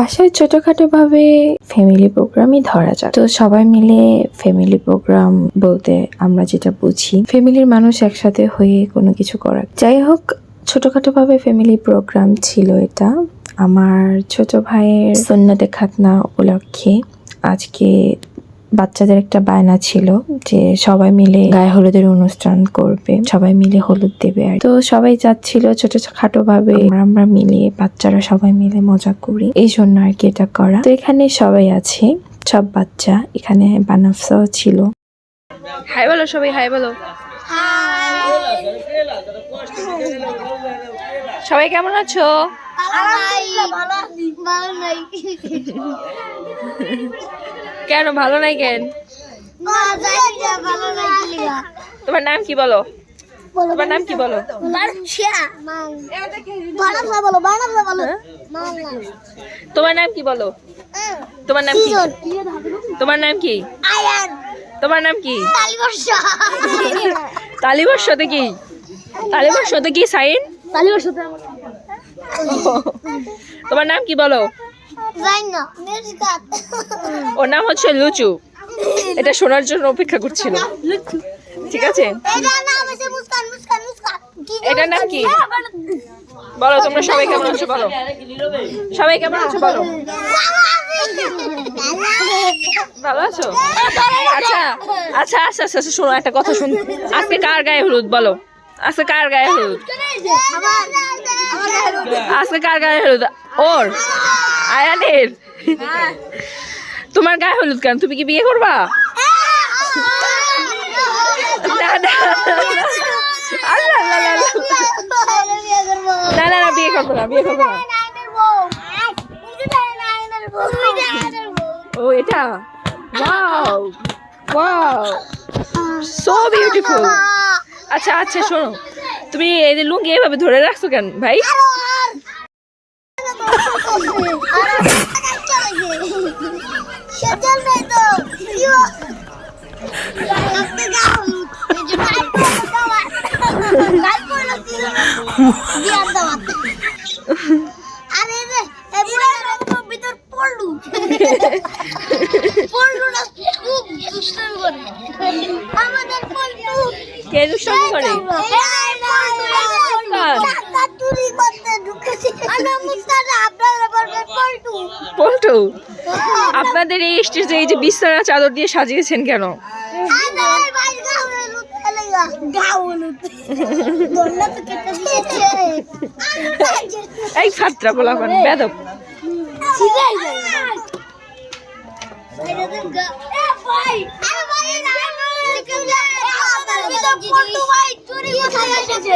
বাসায় ছোটখাটো ভাবে ফ্যামিলি প্রোগ্রামই ধরা যাক। তো সবাই মিলে ফ্যামিলি প্রোগ্রাম বলতে আমরা যেটা বুঝি ফ্যামিলির মানুষ একসাথে হয়ে কোনো কিছু করা। যাই হোক ছোটখাটোভাবে ফ্যামিলি প্রোগ্রাম ছিল এটা। আমার ছোট ভাইয়ের সন্ন্যতে খাতনা উপলক্ষে আজকে বাচ্চাদের একটা বায়না ছিল যে সবাই মিলে গায়ে হলুদের অনুষ্ঠান করবে সবাই মিলে হলুদ দেবে আর তো সবাই যাচ্ছিল ছোট খাটো ভাবে আমরা আমরা মিলে বাচ্চারা সবাই মিলে মজা করি। এই জন্য আর কি এটা করা। তো এখানে সবাই আছে সব বাচ্চা। এখানে বানাফসাও ছিল। হাই বলো সবাই হাই বলো। সবাই কেমন আছো? কেন ভালো নাই কেন? তোমার নাম কি বলো? তোমার নাম কি বলো? তোমার নাম কি বলো? তোমার নাম কি? তোমার নাম কি? তোমার নাম কি? তালিবর্ষতে কি? তালিবর্ষতে কি সাইন? তোমার নাম কি বলো? ওর নাম হচ্ছে লুচু। এটা শোনার জন্য অপেক্ষা করছিল। ঠিক আছে? এটার নাম কি? বলো তোমরা সবাই কেমন আছো বলো। সবাই কেমন আছো বলো? ভালো আছো? আচ্ছা আচ্ছা আচ্ছা আচ্ছা আচ্ছা, শোনো একটা কথা শুন। আজকে কার গায়ে হলুদ বলো? আজকে কার গায়ে হলুদ? আজকে কার গায়ে হলুদ? ওর? আয়ানের তোমার গায়ে হলুদ কেন? তুমি কি বিয়ে করবা? না না। না বিয়ে না, বিয়ে করব ও, এটা? ওয়াও সো বিউটিফুল আচ্ছা আচ্ছা শোনো। তুমি এই লুঙ্গি এভাবে ধরে রাখছো কেন ভাই আমাদের কে দুষ্টামি করে পল্টু আপনাদের এই স্টেজে এই যে বিছানা চাদর দিয়ে সাজিয়েছেন কেন এই ফাত্রা বলা পান চুরি কোথায় এসেছে?